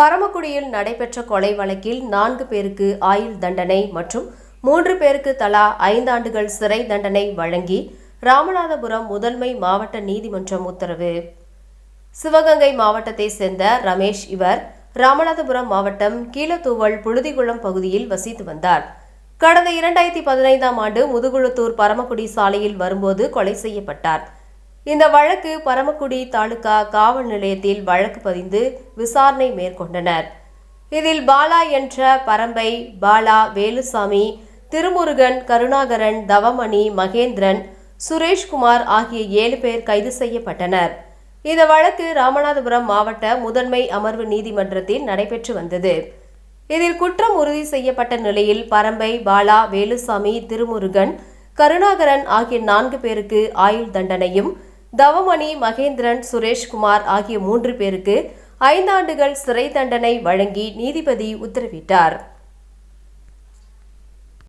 பரமக்குடியில் நடைபெற்ற கொலை வழக்கில் நான்கு பேருக்கு ஆயுள் தண்டனை மற்றும் மூன்று பேருக்கு தலா ஐந்தாண்டுகள் சிறை தண்டனை வழங்கி ராமநாதபுரம் முதன்மை மாவட்ட நீதிமன்றம் உத்தரவு. சிவகங்கை மாவட்டத்தை சேர்ந்த ரமேஷ் இவர் ராமநாதபுரம் மாவட்டம் கீழத்தூவல் புழுதிகுளம் பகுதியில் வசித்து வந்தார். கடந்த இரண்டாயிரத்தி பதினைந்தாம் ஆண்டு முதுகுளத்தூர் பரமக்குடி சாலையில் வரும்போது கொலை செய்யப்பட்டார். இந்த வழக்கு பரமக்குடி தாலுகா காவல் நிலையத்தில் வழக்கு பதிந்து விசாரணை மேற்கொண்டனர். இதில் பாலா என்ற பரம்பை பாலா வேலுசாமி திருமுருகன் கருணாகரன் தவமணி மகேந்திரன் சுரேஷ்குமார் ஆகிய ஏழு பேர் கைது செய்யப்பட்டனர். இந்த வழக்கு ராமநாதபுரம் மாவட்ட முதன்மை அமர்வு நீதிமன்றத்தில் நடைபெற்று வந்தது. இதில் குற்றம் உறுதி செய்யப்பட்ட நிலையில் பரம்பை பாலா வேலுசாமி திருமுருகன் கருணாகரன் ஆகிய நான்கு பேருக்கு ஆயுள் தண்டனையும் தவமணி மகேந்திரன் சுரேஷ்குமார் ஆகிய மூன்று பேருக்கு ஐந்தாண்டுகள் சிறை தண்டனை வழங்கி நீதிபதி உத்தரவிட்டார்.